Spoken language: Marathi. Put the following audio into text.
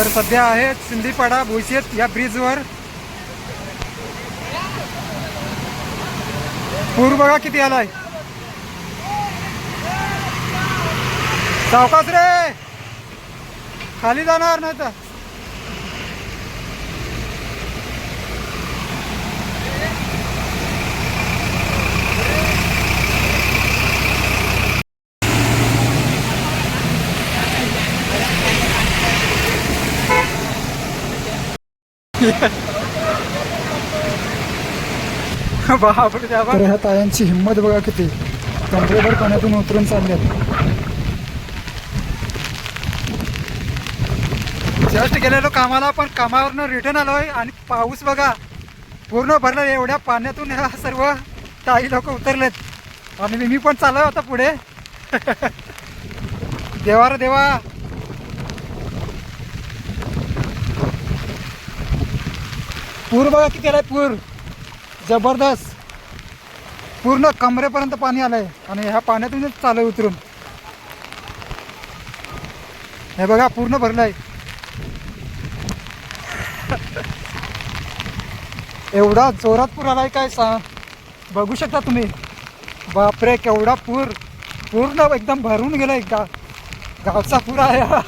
तर सध्या आहे सिंधीपाडा भुईशेत या ब्रिजवर. पूर बघा किती आलाय. सावकाश रे! खाली जाणार नाही तर तर ह्या तायांची हिंमत बघा किती. कमरेभर पाण्यातून उतरून चालल्यात. जस्ट गेलेलो कामाला पण कामावरनं रिटर्न आलोय आणि पाऊस बघा. पूर्ण भरला एवढ्या पाण्यातून ह्या सर्व ताई लोक उतरलेत. आणि मी पण चालू आता पुढे. देवा रे देवा. पूर बघा किती आलाय पूर. जबरदस्त. पूर्ण कमरेपर्यंत पाणी आलंय. आणि ह्या पाण्यातूनच चालू आहे उतरून. हे बघा पूर्ण भरलंय. एवढा जोरात पूर आलाय काय सा बघू शकता तुम्ही? बापरे केवढा पूर. पूर्ण एकदम भरून गेला एकदा. गावचा पूर आहे हा.